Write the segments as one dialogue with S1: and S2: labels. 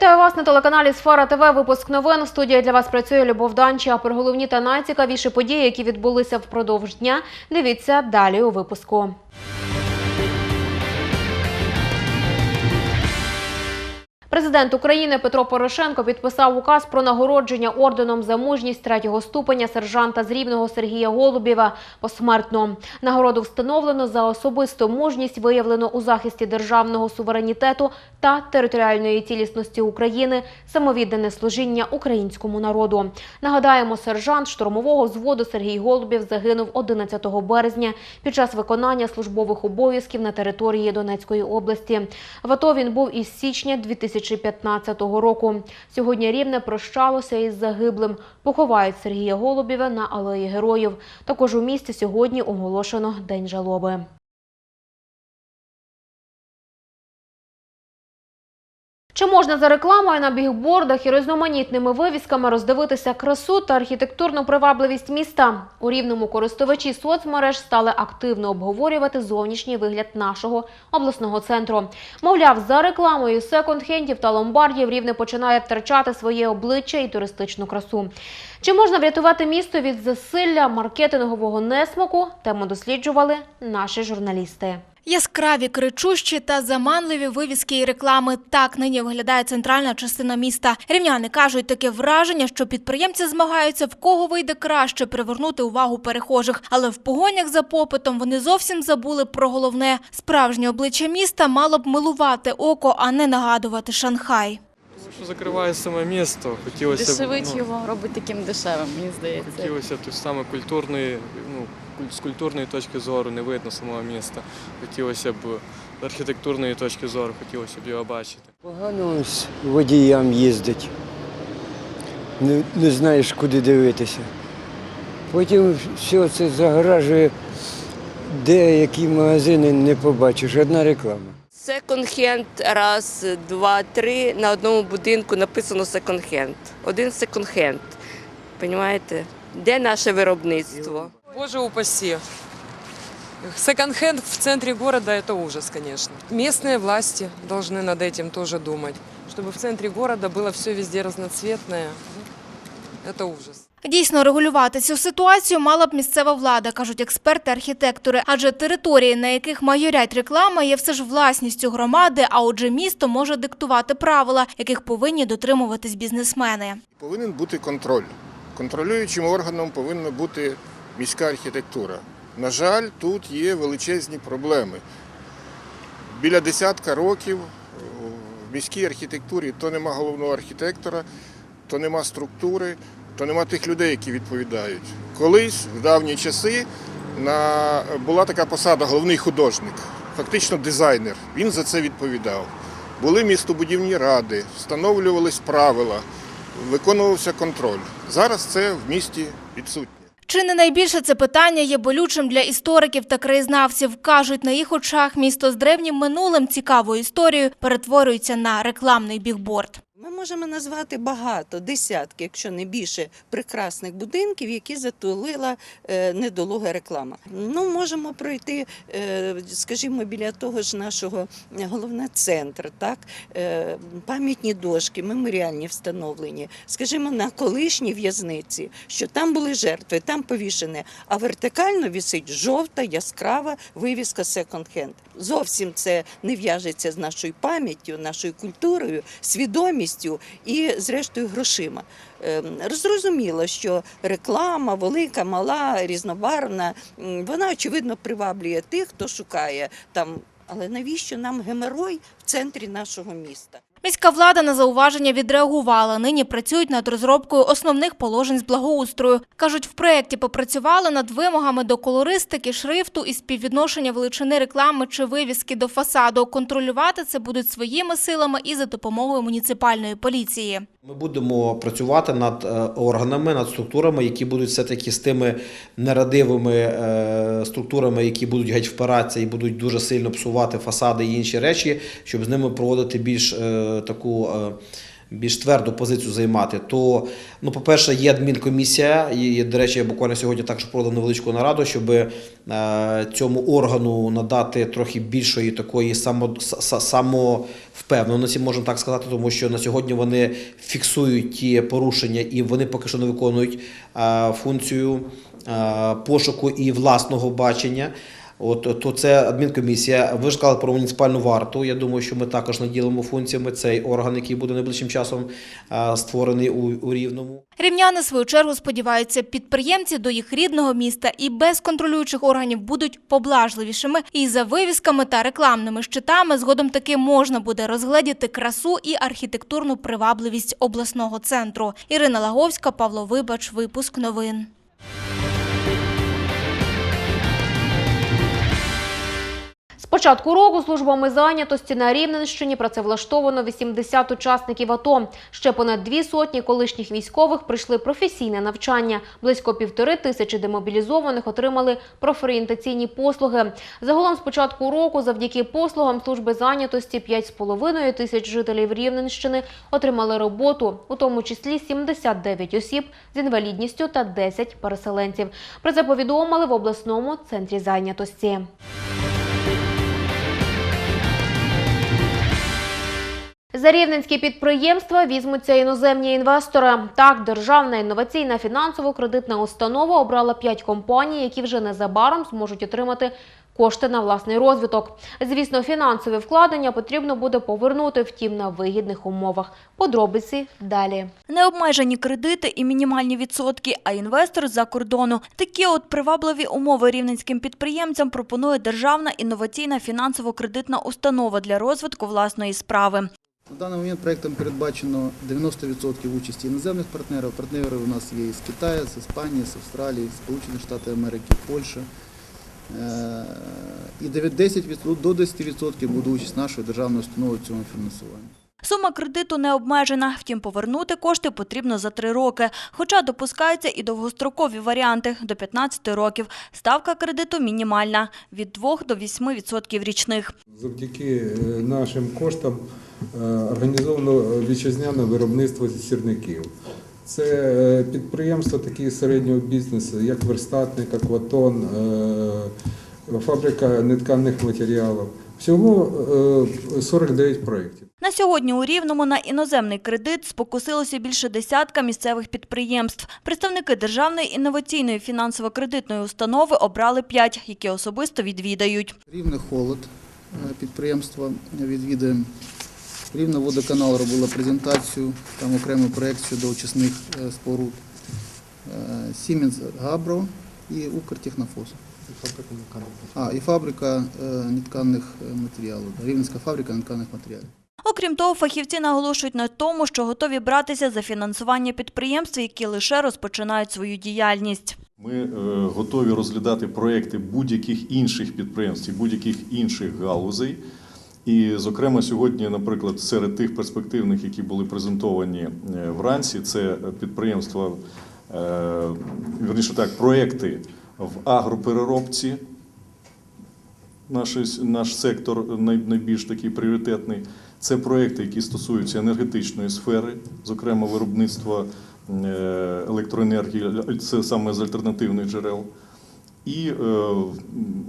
S1: Вітаю вас на телеканалі Сфера ТВ. Випуск новин. Студія для вас працює Любов Данча. Про головні та найцікавіші події, які відбулися впродовж дня. Дивіться далі у випуску. Президент України Петро Порошенко підписав указ про нагородження орденом за мужність третього ступеня сержанта з Рівного Сергія Голубєва посмертно. Нагороду встановлено за особисту мужність, виявлено у захисті державного суверенітету та територіальної цілісності України, самовіддане служіння українському народу. Нагадаємо, сержант штурмового взводу Сергій Голубєв загинув 11 березня під час виконання службових обов'язків на території Донецької області. В АТО він був із січня 2015 року. Сьогодні Рівне прощалося із загиблим. Поховають Сергія Голубєва на алеї героїв. Також у місті сьогодні оголошено День жалоби. Чи можна за рекламою на бігбордах і різноманітними вивісками роздивитися красу та архітектурну привабливість міста? У рівному користувачі соцмереж стали активно обговорювати зовнішній вигляд нашого обласного центру. Мовляв, за рекламою секонд-хендів та ломбардів рівне починає втрачати своє обличчя і туристичну красу. Чи можна врятувати місто від засилля маркетингового несмаку? Тему досліджували наші журналісти.
S2: Яскраві, кричущі та заманливі вивіски і реклами. Так нині виглядає центральна частина міста. Рівняни кажуть, таке враження, що підприємці змагаються в кого вийде краще привернути увагу перехожих. Але в погонях за попитом вони зовсім забули про головне. Справжнє обличчя міста мало б милувати око, а не нагадувати Шанхай.
S3: Що закриває саме місто, хотілося б
S4: Дешевить
S3: ну,
S4: його, робить таким дешевим, мені здається.
S3: хотілося б тут саме культурної, ну з культурної точки зору не видно самого міста. Хотілося б з архітектурної точки зору, хотілося б його бачити.
S5: Погано ось водіям їздить. Не, не знаєш, куди дивитися. Потім все це загоражує, де які магазини не побачиш. Одна реклама.
S6: Секонд-хенд, раз, два, три. На одному будинку написано секонд-хенд. Один секонд-хенд. Понімаєте? Де наше виробництво?
S7: Боже упаси. Секонд-хенд в центре города – это ужас, конечно. Местные власти должны над этим тоже думать, чтобы в центре города было все везде разноцветное. Это ужас.
S2: Дійсно, регулювати цю ситуацію мала б місцева влада, кажуть експерти-архітектори. Адже території, на яких майорять реклама, є все ж власністю громади, а отже, місто може диктувати правила, яких повинні дотримуватись бізнесмени.
S8: Повинен бути контроль. Контролюючим органом повинна бути міська архітектура. На жаль, тут є величезні проблеми. Біля десятка років в міській архітектурі то нема головного архітектора, то нема структури, то нема тих людей, які відповідають. Колись, в давні часи, на... була така посада головний художник, фактично дизайнер. Він за це відповідав. Були містобудівні ради, встановлювались правила, виконувався контроль. Зараз це в місті відсутнє.
S2: Чи не найбільше це питання є болючим для істориків та краєзнавців? Кажуть, на їх очах місто з древнім минулим цікавою історією перетворюється на рекламний бігборд.
S9: Ми можемо назвати багато, десятки, якщо не більше, прекрасних будинків, які затулила е, недолуга реклама. Ну, можемо пройти, е, скажімо, біля того ж нашого головного центру, так? Е, пам'ятні дошки, меморіальні встановлені, скажімо, на колишній в'язниці, що там були жертви, там повішене, а вертикально висить жовта, яскрава вивіска секонд-хенд. Зовсім це не в'яжеться з нашою пам'яттю, нашою культурою, свідомістю і, зрештою, грошима. Ем, Зрозуміло, що реклама велика, мала, різнобарвна, вона очевидно приваблює тих, хто шукає там. Але навіщо нам геморой в центрі нашого міста?
S2: Міська влада на зауваження відреагувала. Нині працюють над розробкою основних положень з благоустрою. Кажуть, в проєкті попрацювали над вимогами до колористики, шрифту і співвідношення величини реклами чи вивіски до фасаду. Контролювати це будуть своїми силами і за допомогою муніципальної поліції.
S10: Ми будемо працювати над е, органами, над структурами, які будуть все-таки з тими нерадивими е, структурами, які будуть геть впиратися і будуть дуже сильно псувати фасади і інші речі, щоб з ними проводити більш е, таку більш тверду позицію займати, то, ну, по-перше, є адмінкомісія, і, до речі, я буквально сьогодні також проводив невеличку нараду, щоб е, цьому органу надати трохи більшої такої само, самовпевненості, можна так сказати, тому що на сьогодні вони фіксують ті порушення і вони поки що не виконують е, функцію е, пошуку і власного бачення. От то це адмінкомісія. Ви ж сказали про муніципальну варту. Я думаю, що ми також наділимо функціями цей орган, який буде найближчим часом створений у, у рівному.
S2: Рівняни, в свою чергу, сподіваються, підприємці до їх рідного міста і без контролюючих органів будуть поблажливішими. І за вивісками та рекламними щитами згодом таки можна буде розгледіти красу і архітектурну привабливість обласного центру. Ірина Лаговська, Павло Вибач, випуск новин.
S1: Початку року службами зайнятості на Рівненщині працевлаштовано 80 учасників АТО. Ще понад дві сотні колишніх військових прийшли професійне навчання. Близько півтори тисячі демобілізованих отримали профорієнтаційні послуги. Загалом з початку року завдяки послугам служби зайнятості 5,5 тисяч жителів Рівненщини отримали роботу, у тому числі 79 осіб з інвалідністю та 10 переселенців. Про це повідомили в обласному центрі зайнятості. За рівненські підприємства візьмуться іноземні інвестори. Так, державна інноваційна фінансово-кредитна установа обрала п'ять компаній, які вже незабаром зможуть отримати кошти на власний розвиток. Звісно, фінансові вкладення потрібно буде повернути, втім на вигідних умовах. Подробиці далі.
S11: Необмежені кредити і мінімальні відсотки, а інвестор з-за кордону. Такі от привабливі умови рівненським підприємцям пропонує Державна інноваційна фінансово-кредитна установа для розвитку власної справи.
S12: На даний момент проектом передбачено 90% участі іноземних партнерів. Партнери у нас є із Китаю, з Іспанії, з Австралії, з Сполучених Штатів Америки, Польща. Е, І 10 від- до 10% буде участь нашої державної установи в цьому фінансуванні.
S11: Сума кредиту не обмежена, втім повернути кошти потрібно за три роки. Хоча допускаються і довгострокові варіанти до 15 років. Ставка кредиту мінімальна – від 2 до 8% річних.
S13: Завдяки е, нашим коштам організовано вітчизняне виробництво сірників. Це е, підприємства такі середнього бізнесу, як верстатник, акватон, е, фабрика нетканих матеріалів. Всього е, 49 проєктів.
S11: На сьогодні у Рівному на іноземний кредит спокусилося більше десятка місцевих підприємств. Представники Державної інноваційної фінансово-кредитної установи обрали п'ять, які особисто відвідають.
S12: Рівне холод е, підприємства відвідуємо. Рівне водоканал робила презентацію, там окремий проєкт щодо очисних е, споруд. Сіменс Габро і Укртехнофос. А, і фабрика е, нетканих е, матеріалів. Рівненська фабрика нетканих матеріалів.
S11: Окрім того, фахівці наголошують на тому, що готові братися за фінансування підприємств, які лише розпочинають свою діяльність.
S14: Ми готові розглядати проекти будь-яких інших підприємств і будь-яких інших галузей. І, зокрема, сьогодні, наприклад, серед тих перспективних, які були презентовані е, вранці, це підприємства, е, вірніше так, проекти в агропереробці. Наш, наш сектор найбільш такий пріоритетний. Це проекти, які стосуються енергетичної сфери, зокрема виробництва е, електроенергії, це саме з альтернативних джерел. І, е,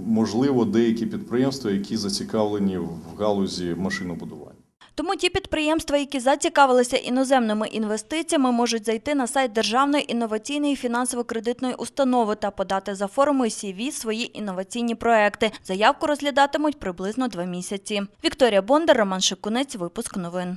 S14: можливо, деякі підприємства, які зацікавлені в галузі машинобудування.
S11: Тому ті підприємства, які зацікавилися іноземними інвестиціями, можуть зайти на сайт Державної інноваційної фінансово-кредитної установи та подати за формою CV свої інноваційні проекти. Заявку розглядатимуть приблизно два місяці. Вікторія Бондар, Роман Шикунець, випуск новин.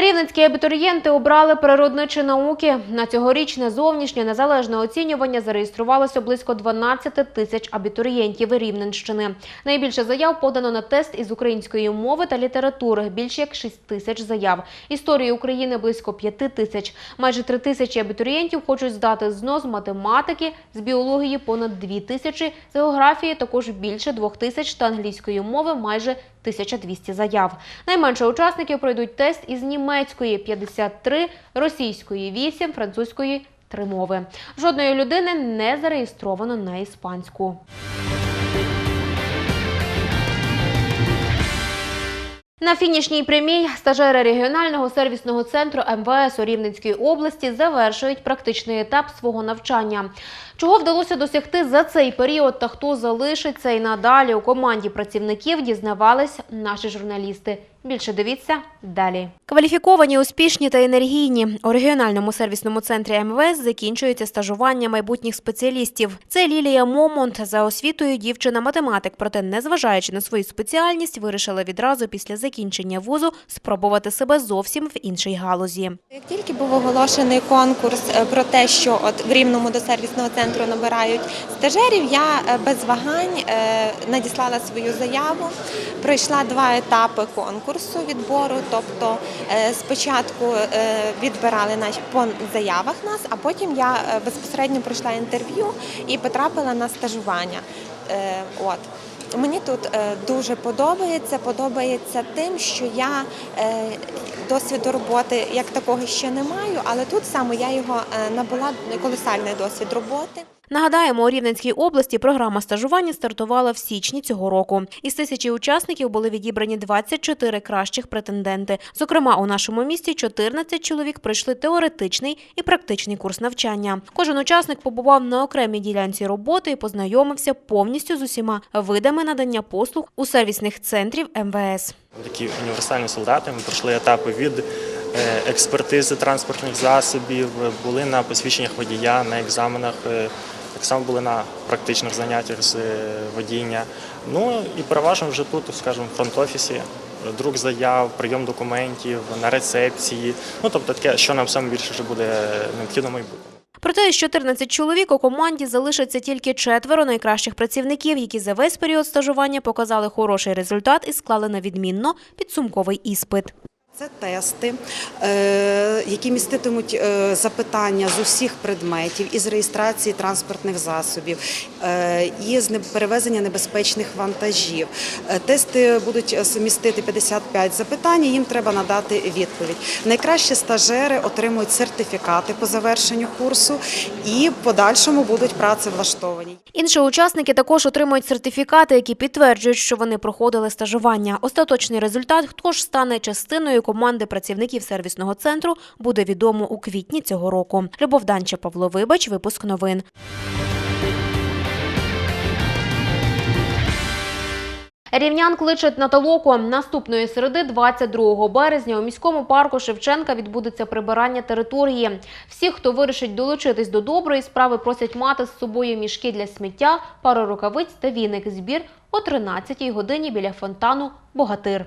S1: Рівненські абітурієнти обрали природничі науки. На цьогорічне зовнішнє незалежне оцінювання зареєструвалося близько 12 тисяч абітурієнтів Рівненщини. Найбільше заяв подано на тест із української мови та літератури – більше як 6 тисяч заяв. Історії України – близько 5 тисяч. Майже 3 тисячі абітурієнтів хочуть здати ЗНО з математики, з біології – понад 2 тисячі, з географії – також більше 2 тисяч та англійської мови – майже 1200 заяв. Найменше учасників пройдуть тест із німецької – 53, російської – 8, французької – 3 мови. Жодної людини не зареєстровано на іспанську. На фінішній прямій стажери регіонального сервісного центру МВС у Рівненській області завершують практичний етап свого навчання. Чого вдалося досягти за цей період та хто залишиться і надалі у команді працівників, дізнавались наші журналісти. Більше дивіться далі. Кваліфіковані, успішні та енергійні у регіональному сервісному центрі МВС закінчується стажування майбутніх спеціалістів. Це Лілія Момонт за освітою дівчина математик. Проте, незважаючи на свою спеціальність, вирішила відразу після закінчення вузу спробувати себе зовсім в іншій галузі.
S15: Як тільки був оголошений конкурс е, про те, що от в Рівному до сервісного центру набирають стажерів, я е, без вагань е, надіслала свою заяву. Пройшла два етапи конкурсу відбору. Тобто е, спочатку е, відбирали по заявах нас, а потім я е, безпосередньо пройшла інтерв'ю і потрапила на стажування. От. Мені тут дуже подобається. Подобається тим, що я досвіду роботи як такого ще не маю, але тут саме я його набула колосальний досвід роботи.
S1: Нагадаємо, у Рівненській області програма стажування стартувала в січні цього року. Із тисячі учасників були відібрані 24 кращих претенденти. Зокрема, у нашому місті 14 чоловік пройшли теоретичний і практичний курс навчання. Кожен учасник побував на окремій ділянці роботи і познайомився повністю з усіма видами надання послуг у сервісних центрів МВС.
S16: Такі універсальні солдати. Ми пройшли етапи від е, експертизи транспортних засобів, були на посвідченнях водія, на екзаменах, е, так само були на практичних заняттях з е, водіння. Ну і переважно вже тут, скажімо, в фронт-офісі. Друк заяв, прийом документів на рецепції. Ну тобто таке, що нам саме більше вже буде необхідно в майбутньому.
S1: Проте з 14 чоловік у команді залишиться тільки четверо найкращих працівників, які за весь період стажування показали хороший результат і склали на відмінно підсумковий іспит.
S17: Це тести, е, які міститимуть е, запитання з усіх предметів, із реєстрації транспортних засобів, е, і з не- перевезення небезпечних вантажів. Тести будуть містити 55 запитань, їм треба надати відповідь. Найкращі стажери отримують сертифікати по завершенню курсу і в подальшому будуть працевлаштовані.
S1: Інші учасники також отримують сертифікати, які підтверджують, що вони проходили стажування. Остаточний результат, хто ж стане частиною команди працівників сервісного центру, буде відомо у квітні цього року. Любов Данча, Павло Вибач, випуск новин. Рівнян кличуть на толоку. Наступної середи, 22 березня, у міському парку Шевченка відбудеться прибирання території. Всі, хто вирішить долучитись до доброї справи, просять мати з собою мішки для сміття, пару рукавиць та віник. Збір о 13-й годині біля фонтану Богатир.